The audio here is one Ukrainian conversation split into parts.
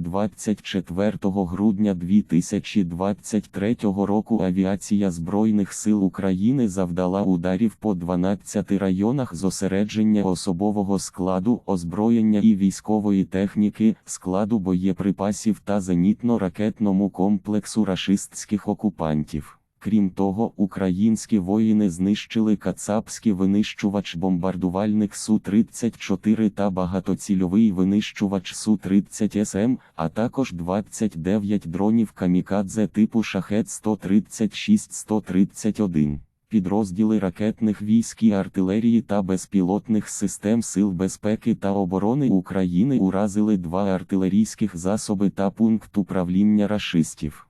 24 грудня 2023 року авіація Збройних сил України завдала ударів по 12 районах зосередження особового складу, озброєння і військової техніки, складу боєприпасів та зенітно-ракетному комплексу рашистських окупантів. Крім того, українські воїни знищили кацапський винищувач-бомбардувальник Су-34 та багатоцільовий винищувач Су-30СМ, а також 29 дронів камікадзе типу Шахет-136-131. Підрозділи ракетних військ і артилерії та безпілотних систем Сил безпеки та оборони України уразили два артилерійських засоби та пункт управління рашистів.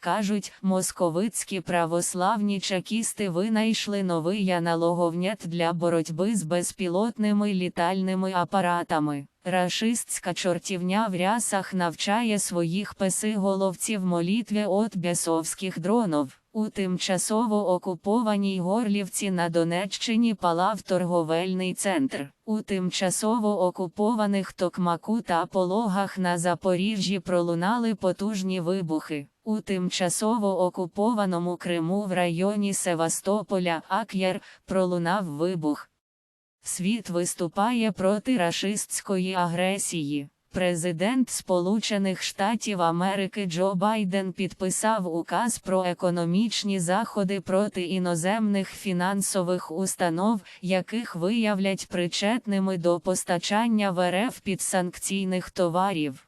Кажуть, московицькі православні чекісти винайшли новий аналоговнят для боротьби з безпілотними літальними апаратами. Рашистська чортівня в рясах навчає своїх песиголовців молітві от бісовських дронов. У тимчасово окупованій Горлівці на Донеччині палав торговельний центр. У тимчасово окупованих Токмаку та Пологах на Запоріжжі пролунали потужні вибухи. У тимчасово окупованому Криму в районі Севастополя Ак'єр пролунав вибух. Світ виступає проти рашистської агресії. Президент Сполучених Штатів Америки Джо Байден підписав указ про економічні заходи проти іноземних фінансових установ, яких виявлять причетними до постачання в РФ підсанкційних товарів.